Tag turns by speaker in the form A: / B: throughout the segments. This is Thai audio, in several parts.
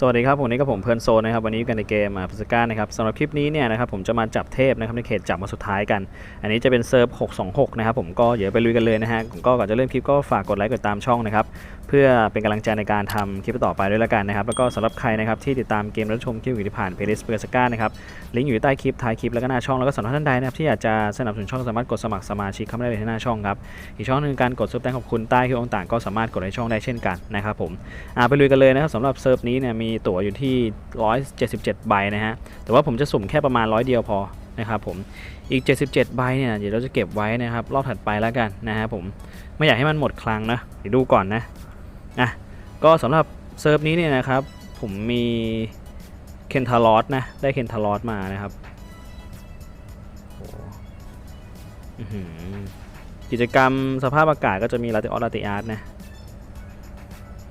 A: สวัสดีครับผมนี่ก็ผมเพลินโซนนะครับวันนี้อยู่กันในเกมพิซก้านะครับสำหรับคลิปนี้เนี่ยนะครับผมจะมาจับเทพนะครับในเขตจับมาสุดท้ายกัน อันนี้จะเป็นเซิร์ฟ 626 นะครับผมก็เดี๋ยวไปลุยกันเลยนะฮะผมก็ก่อนจะเริ่มคลิปก็ฝากกดไลค์กดตามช่องนะครับเพื่อเป็นกำลังใจในการทำคลิปต่อไปด้วยละกันนะครับแล้วก็สำหรับใครนะครับที่ติดตามเกมและชมคลิปอยู่ที่ผ่านเพลย์ลิสต์พิซก้านะครับลิงก์อยู่ใต้คลิปท้ายคลิปแล้วก็หน้าช่องแล้วก็สำหรับท่านใดนะครับที่อยากจะสนับสนุนช่องสามารถกดสมัครสมาชิกเข้ามาได้เลยที่หน้าช่องครับอีกช่องนึงการกดซุปแตงขอบคุณใต้คลิปต่างก็สามารถกดในช่องได้เช่นกันนะครับผมไปลุยกันเลยนะครับสำหรับเซิร์ฟนี้เนี่ยมีีตั๋วอยู่ที่ 177 ใบนะฮะ แต่ว่าผมจะสุ่มแค่ประมาณร้อยเดียวพอนะครับผม อีก 77 ใบเนี่ยเดี๋ยวเราจะเก็บไว้นะครับรอบถัดไปแล้วกันนะฮะผม ไม่อยากให้มันหมดคลังนะ เดี๋ยวดูก่อนนะ อะ ก็สำหรับเซิร์ฟนี้เนี่ยนะครับ ผมมีเคนทารอสนะ ได้เคนทารอสมานะครับโอ้อื้อหือกิจกรรมสภาพอากาศก็จะมีลาติออสลาติอาร์ตนะ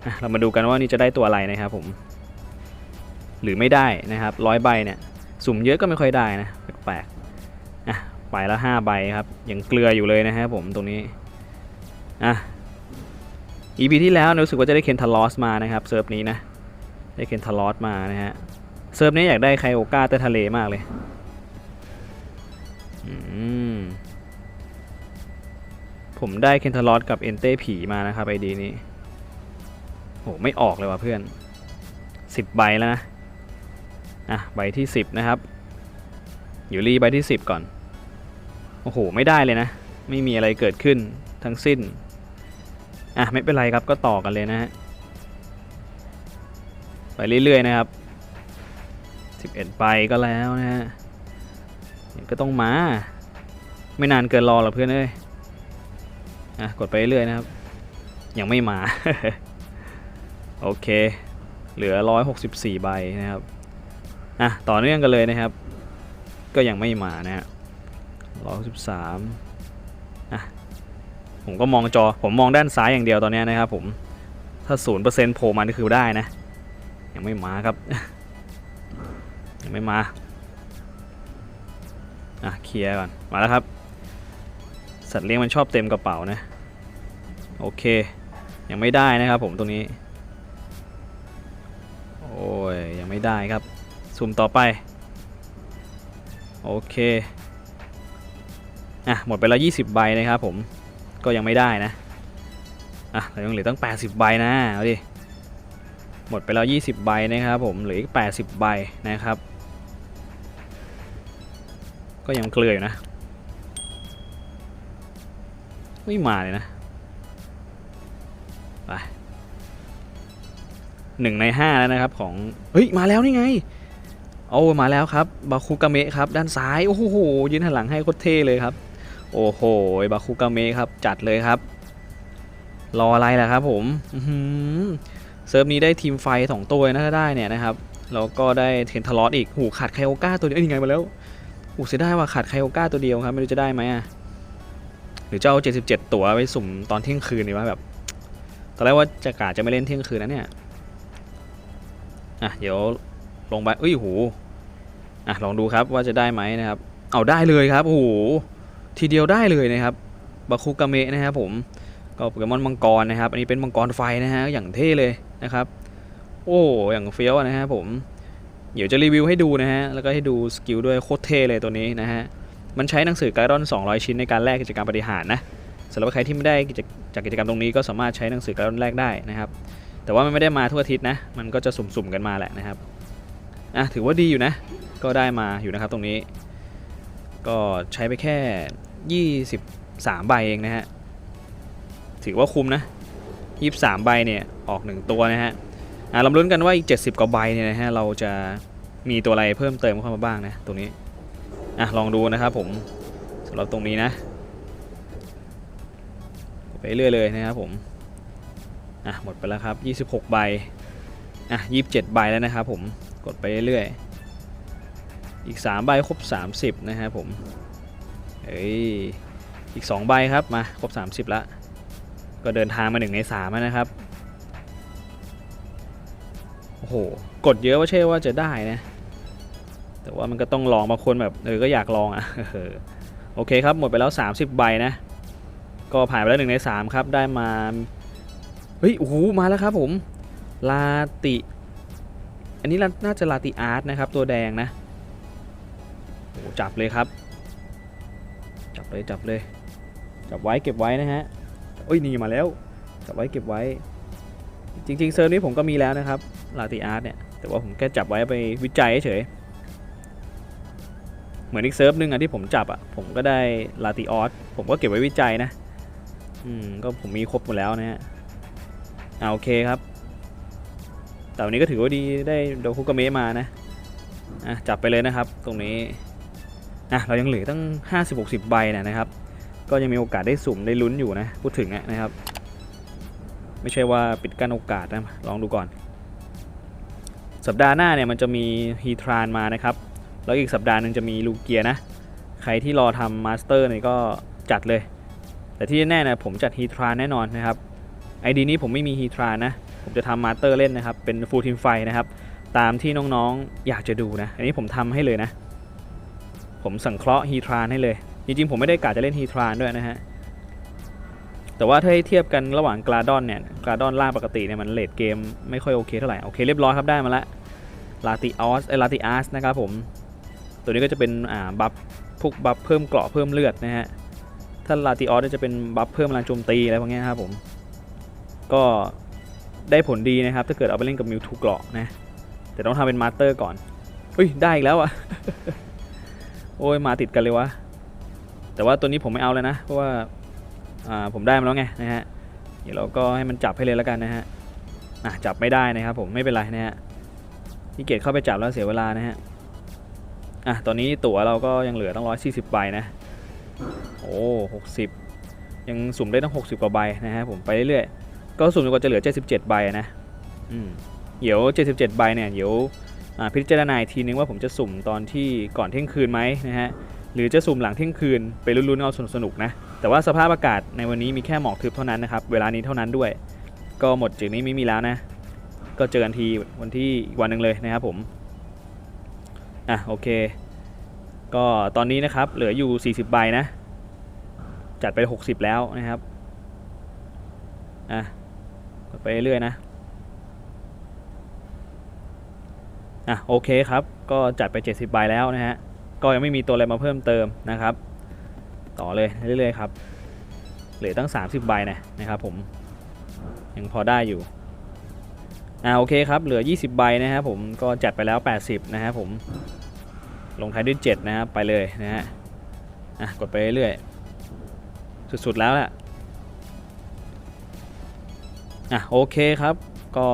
A: อะเรามาดูกันว่านี่จะได้ตัวอะไรนะครับผม หรือไม่ได้นะครับร้อยใบเนี่ยสุ่มเยอะก็ไม่ค่อยได้นะแปลกๆอะไปล้วห้าใบครับยังเกลืออยู่เลยนะครับผมตรงนี้อะ EP ที่แล้วรู้สึกว่าจะได้เคนทารอสมานะครับเซิร์ฟนี้นะได้เคนทารอสมานะฮะเซิร์ฟนี้อยากได้ไคโอกาใต้ทะเลมากเลยอืมผมได้เคนทารอสกับเอนเต้ผีมานะครับไอดีนี้โหไม่ออกเลยว่ะเพื่อน 10 ใบแล้วนะ อะใบที่ 10 นะครับ อยู่รีใบที่ 10 ก่อน โอ้โห ไม่ได้เลยนะ ไม่มีอะไรเกิดขึ้นทั้งสิ้น อะ ไม่เป็นไรครับก็ต่อกันเลยนะฮะ ไปเรื่อย ๆ นะครับ 11ใบก็แล้วนะฮะก็ต้องมา ไม่นานเกินรอหรอเพื่อนเอ้ยอะกดไปเรื่อยๆนะครับ ยังไม่มา โอเค เหลือ 164 ใบนะครับ อะต่อเนื่องกันเลยนะครับ ก็ยังไม่มานะฮะ163อะผมก็มองจอผมมองด้านซ้ายอย่างเดียวตอนนี้นะครับผมถ้า0%โผล่มานี่คือได้นะ ยังไม่มาครับ ยังไม่มาอะเคลียร์ก่อนมาแล้วครับ สัตว์เลี้ยงมันชอบเต็มกระเป๋านะโอเค ยังไม่ได้นะครับผมตรงนี้ โอ้ย ยังไม่ได้ครับ สุ่มต่อไป โอเคอะหมดไปแล้ว 20 ใบนะครับผมก็ยังไม่ได้นะอะเรายังเหลือตั้ง 80 ใบนะเอาดิหมดไปแล้ว 20 ใบนะครับผมเหลืออีก 80 ใบนะครับ ก็ยังเกลืออยู่นะ ไม่มาเลยนะไปหนึ่งในห้าแล้วนะครับของ เฮ้ย มาแล้วนี่ไง โอ้มาแล้วครับบาคุกาเมะครับด้านซ้ายโอ้โหยืนหันหลังให้โคตรเท่เลยครับ โอ้โหบาคุกาเมะครับจัดเลยครับ รออะไรล่ะครับผมเซิร์ฟนี้ได้ทีมไฟ2ตัวนะถ้าได้เนี่ยนะครับแล้วก็ได้เทนทารอสอีกหูขาดไคโอก้าตัวเดียวเอ้ยยังไงมาแล้วหูเสียดายว่าขาดไคโอก้าตัวเดียวครับไม่รู้จะได้ไหมอะหรือจะเอา77 ตัวไปสุ่มตอนเที่ยงคืนดีวะแบบตอนแรกว่าจะกาจะไม่เล่นเที่ยงคืนนะเนี่ยอะเดี๋ยว ลงไปเอ้ยหูอะลองดูครับว่าจะได้ไหมนะครับ เอาได้เลยครับโอ้โหทีเดียวได้เลยนะครับบาคุกาเมะนะครับผมก็โปเกมอนมังกรนะครับ อันนี้เป็นมังกรไฟนะฮะอย่างเท่เลยนะครับ โอ้อย่างเฟี้ยวนะฮะผมเดี๋ยวจะรีวิวให้ดูนะฮะแล้วก็ให้ดูสกิลด้วยโคตรเท่เลยตัวนี้นะฮะมันใช้หนังสือไกด์รอน 200 ชิ้นในการแลกกิจกรรมปฏิหารนะสำหรับใครที่ไม่ได้จากกิจกรรมตรงนี้ก็สามารถใช้หนังสือไกด์รอนแรกได้นะครับ แต่ว่ามันไม่ได้มาทุกอาทิตย์นะมันก็จะสุ่มๆกันมาแหละนะครับ อะถือว่าดีอยู่นะ ก็ได้มาอยู่นะครับตรงนี้ ก็ใช้ไปแค่ 23 ใบเองนะฮะ ถือว่าคุ้มนะ 23 ใบเนี่ยออก 1 ตัวนะฮะอะลำลุ้นกันว่าอีก 70 กว่าใบเนี่ยนะฮะเราจะมีตัวอะไรเพิ่มเติมเข้ามาบ้างนะตรงนี้ อะลองดูนะครับผมสำหรับตรงนี้นะ ไปเรื่อยเลยนะครับผมอะหมดไปแล้วครับ 26 ใบอะ27 ใบแล้วนะครับผม กดไปเรื่อยๆอีก 3 ใบครบ 30 นะครับผมเอ้ยอีก 2 ใบครับมาครบ 30ละก็เดินทางมา 1 ใน3แล้วนะครับโอ้โหกดเยอะว่าใช่ว่าจะได้นะแต่ว่ามันก็ต้องลองบางคนแบบเออก็อยากลองอะ่ะโอเคครับหมดไปแล้ว 30 ใบนะ ก็ผ่านไปแล้ว1ใน3ครับได้มาเฮ้ยโอ้โหมาแล้วครับผมลาติ อันนี้น่าจะลาติอาร์ตนะครับ ตัวแดงนะโอ้จับเลยครับ จับเลยจับเลย จับไว้เก็บไว้นะฮะโอ้ยนี่มาแล้ว จับไว้เก็บไว้ จริงๆเซิร์ฟนี้ผมก็มีแล้วนะครับลาติอาร์ตเนี่ย แต่ว่าผมแค่จับไว้ไปวิจัยเฉย เหมือนอีกเซิร์ฟหนึ่งอะที่ผมจับอะผมก็ได้ลาติออสผมก็เก็บไว้วิจัยนะ อืมก็ผมมีครบหมดแล้วนะฮะเอาโอเคครับ แต่วันนี้ก็ถือว่าดีได้โดคุกเมะมานะอะจับไปเลยนะครับตรงนี้อะเรายังเหลือตั้ง 50-60 ใบนะนะครับ ก็ยังมีโอกาสได้สุ่มได้ลุ้นอยู่นะพูดถึงนะครับ ไม่ใช่ว่าปิดกั้นโอกาสนะลองดูก่อน สัปดาห์หน้าเนี่ยมันจะมีฮีทรานมานะครับ แล้วอีกสัปดาห์หนึ่งจะมีลูเกียนะ ใครที่รอทำมาสเตอร์เนี่ยก็จัดเลย แต่ที่แน่ๆนะผมจัดฮีทรานแน่นอนนะครับไอดีนี้ผมไม่มีฮีทรานนะ ผมจะทำมาสเตอร์เล่นนะครับ เป็นฟูลทีมไฟนะครับ ตามที่น้องๆอยากจะดูนะ อันนี้ผมทำให้เลยนะ ผมสังเคราะห์ฮีทรานให้เลย จริงๆ ผมไม่ได้กะจะเล่นฮีทรานด้วยนะฮะ แต่ว่าถ้าให้เทียบกันระหว่างกราดอนเนี่ย กราดอนล่างปกติเนี่ยมันเลดเกมไม่ค่อยโอเคเท่าไหร่ โอเคเรียบร้อยครับได้มาละลาติออสเอลาติอาสนะครับผม ตัวนี้ก็จะเป็นอ่าบัฟพวกบัฟเพิ่มเกราะเพิ่มเลือดนะฮะถ้าลาติออสจะเป็นบัฟเพิ่มพลังโจมตีอะไรพวกนี้นะครับผม ก็ ได้ผลดีนะครับ ถ้าเกิดเอาไปเล่นกับมิวทูเกราะนะ แต่ต้องทำเป็นมาสเตอร์ก่อนเฮ้ย ได้อีกแล้วอะโอ้ย มาติดกันเลยวะ แต่ว่าตัวนี้ผมไม่เอาแล้วนะ เพราะว่าอ่าผมได้มาแล้วไงนะฮะ เดี๋ยวเราก็ให้มันจับให้เลยแล้วกันนะฮะอะจับไม่ได้นะครับผมไม่เป็นไรนะฮะที่เกียจเข้าไปจับแล้วเสียเวลานะฮะอะตอนนี้ตั๋วเราก็ยังเหลือตั้ง140ใบนะ โอ้หกสิบยังสุ่มได้ตั้ง60กว่าใบนะฮะผมไปเรื่อยๆ ก็สุ่มจนกว่าจะเหลือ 77 ใบนะอืมเดี๋ยว 77 ใบเนี่ยเดี๋ยวพิจารณาทีนึงว่าผมจะสุ่มตอนที่ก่อนเที่ยงคืนไหมนะฮะหรือจะสุ่มหลังเที่ยงคืนไปลุ้นๆเอาสนุกๆนะแต่ว่าสภาพอากาศในวันนี้มีแค่หมอกทึบเท่านั้นนะครับเวลานี้เท่านั้นด้วย ก็หมดจากนี้ไม่มีแล้วนะ ก็เจอกันทีวันที่อีกวันหนึ่งเลยนะครับผมอะโอเค ก็ตอนนี้นะครับเหลืออยู่ 40 ใบนะ จัดไป 60 แล้วนะครับอะ ไปเรื่อยๆนะ อะโอเคครับ ก็จัดไป 70ใบแล้วนะฮะ ก็ยังไม่มีตัวอะไรมาเพิ่มเติมนะครับ ต่อเลยเรื่อยๆครับ เหลือตั้ง 30ใบนะนะครับผม ยังพอได้อยู่ อ่าโอเคครับ เหลือ 20ใบนะครับผมก็จัดไปแล้ว 80 นะครับผม ลงท้ายด้วย7นะครับไปเลยนะฮะ อะกดไปเรื่อยๆสุดๆแล้วแหละ อะโอเคครับก็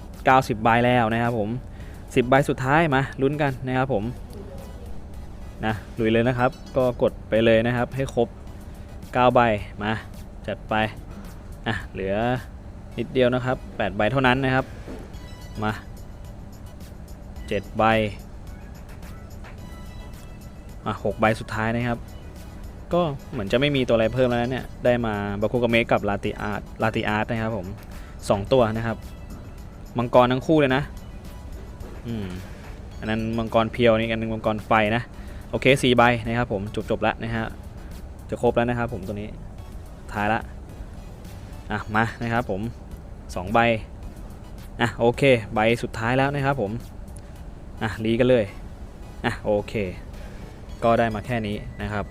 A: 90 ใบแล้วนะครับผม 10 ใบสุดท้ายมาลุ้นกันนะครับผมนะลุยเลยนะครับ ก็กดไปเลยนะครับ ให้ครบ 9 ใบมาจัดไปอะเหลือนิดเดียวนะครับ 8 ใบเท่านั้นนะครับมา 7 ใบอะหกใบสุดท้ายนะครับ ก็เหมือนจะไม่มีตัวอะไรเพิ่มแล้วเนี่ย ได้มาบาคุกเมกับลาติอาร์ตลาติอาร์ตนะครับผมสองตัวนะครับ มังกรทั้งคู่เลยนะ อืม อันนั้นมังกรเพียวนี่อันนึงมังกรไฟนะ โอเคสี่ใบนะครับผมจบจบแล้วนะฮะ จะครบแล้วนะครับผมตัวนี้ ท้ายละ อะ มานะครับผมสองใบ อะโอเค ใบสุดท้ายแล้วนะครับผม อะรีกันเลย อะโอเค ก็ได้มาแค่นี้นะครับ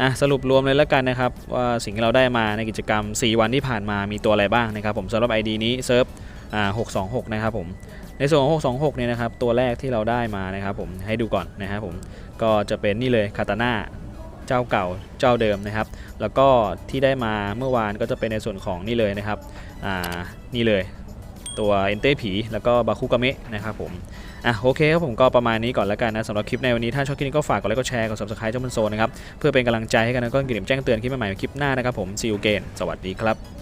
A: อะสรุปรวมเลยแล้วกันนะครับว่าสิ่งที่เราได้มาในกิจกรรม 4 วันที่ผ่านมามีตัวอะไรบ้างนะครับผมสำหรับ ID นี้เซิร์ฟอ่า626 นะครับผมในส่วนของ 626 เนี่ยนะครับตัวแรกที่เราได้มานะครับผมให้ดูก่อนนะครับผมก็จะเป็นนี่เลยคาตาน่าเจ้าเก่าเจ้าเดิมนะครับ แล้วก็ที่ได้มาเมื่อวานก็จะเป็นในส่วนของนี่เลยนะครับอ่านี่เลยตัวเอนเต้ผีแล้วก็บาคุกาเมะนะครับผม อะโอเคครับผมก็ประมาณนี้ก่อนแล้วกันนะสำหรับคลิปในวันนี้ถ้าชอบคลิปนี้ก็ฝากกดไลค์กดแชร์กด subscribe เจ้ามันโซนนะครับเพื่อเป็นกำลังใจให้กันแล้วก็กระดิ่งแจ้งเตือนคลิปใหม่ๆคลิปหน้านะครับผม see you again สวัสดีครับ